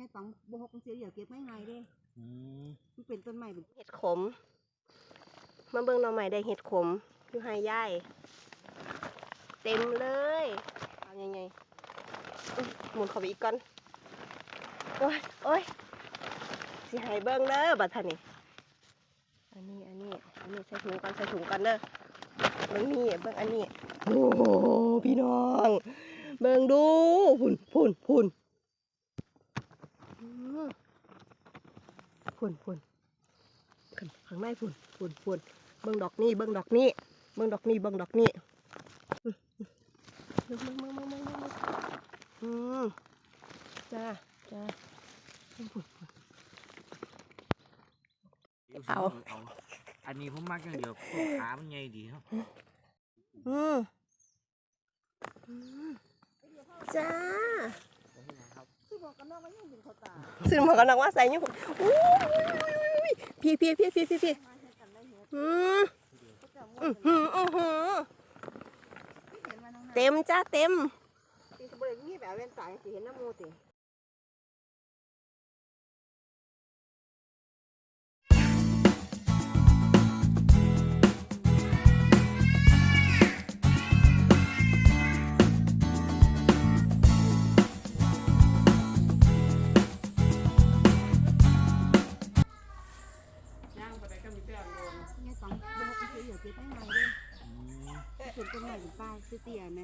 ยายตองบ่ฮกจังซี่เดี๋ยวเก็บง่ายๆเด้อืมมันเป็นต้นไม้เป็นเห็ดขม มาเบิ่งหน่อใหม่ได้เห็ดขมอยู่ให้ย่ายเต็มเลยเอายังไงอุ๊ยหมุนเข้าไปอีกก่อน โอ้ยโอ้ยสิให้เบิ่งเด้อบัดท่านี่อันนี้ อันนี้ อันนี้ใส่ถุงก่อนใส่ถุงก่อนเด้อเบิ่งนี่เบิ่งอันนี้ โอ้โหพี่น้อง เบิ่งดูพุ่นพุ่นพุ่นอืม พุ่นพุ่นข้างข้างในพุ่นพุ่นพุ่นเบิ่งดอกนี่เบิ่งดอกนี่เบิ่งดอกนี่เบิ่งดอกนี่อื้ออื้อเบิ่งเบิ่งเบิ่งเบิ่งเบิ่งเบิ่งอืมจ้าจ้าพุ่นพุ่นพุ่นเอาอันนี้ผมมักอย่างเดียวพวกขามันใหญ่ดีเนาะอืมอืมจ้า คือบอกกันนอกมันยังเป็นเขาตาซื้อหมวกกันน็อกว่าใส่ยังพุ่นอู้ยพี่พี่พี่พี่พี่พี่มาให้กันได้เฮ็ดอืมเขาจะม่วอื้อนหืออื้อหือเห็นมาน้องเต็มจ้าเต็มตีบ่ได้มีแบบเว้นตาสิเห็นน้ำมูติ มีแป้งเลย ไม่ต้องเดี๋ยวเดี๋ยวเจ๊ต้อมาด้วยอืม ส่วนตรงไหนหรือป้าเตี้ยๆไหม